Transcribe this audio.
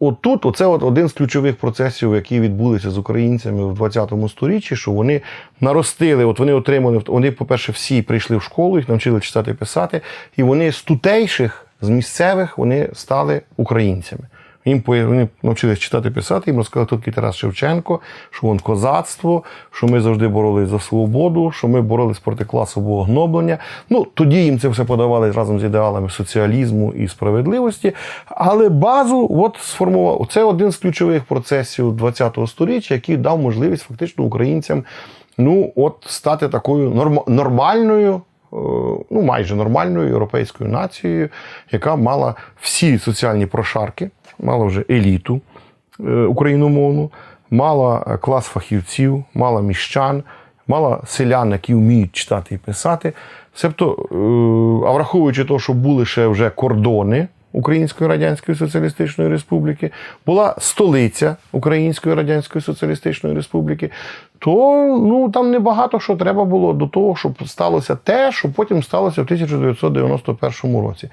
отут, оце от один з ключових процесів, які відбулися з українцями в 20-му сторіччі, що вони наростили, от вони отримали, вони, по-перше, всі прийшли в школу, їх навчили читати писати, і вони з тутейших, з місцевих, вони стали українцями. Їм вони навчились читати писати, їм розказали хто такий Тарас Шевченко, що вон козацтво, що ми завжди боролись за свободу, що ми боролись проти класового гноблення. Ну тоді їм це все подавали разом з ідеалами соціалізму і справедливості. Але базу от сформував це один з ключових процесів ХХ століття, який дав можливість фактично українцям ну от стати такою норм- нормальною ну, майже нормальною європейською нацією, яка мала всі соціальні прошарки, мала вже еліту е, україномовну, мала е, клас фахівців, мала міщан, мала селян, які вміють читати і писати. Себто, е, а враховуючи те, що були ще вже кордони Української Радянської Соціалістичної Республіки, була столиця Української Радянської Соціалістичної Республіки, то ну, там небагато що треба було до того, щоб сталося те, що потім сталося в 1991 році.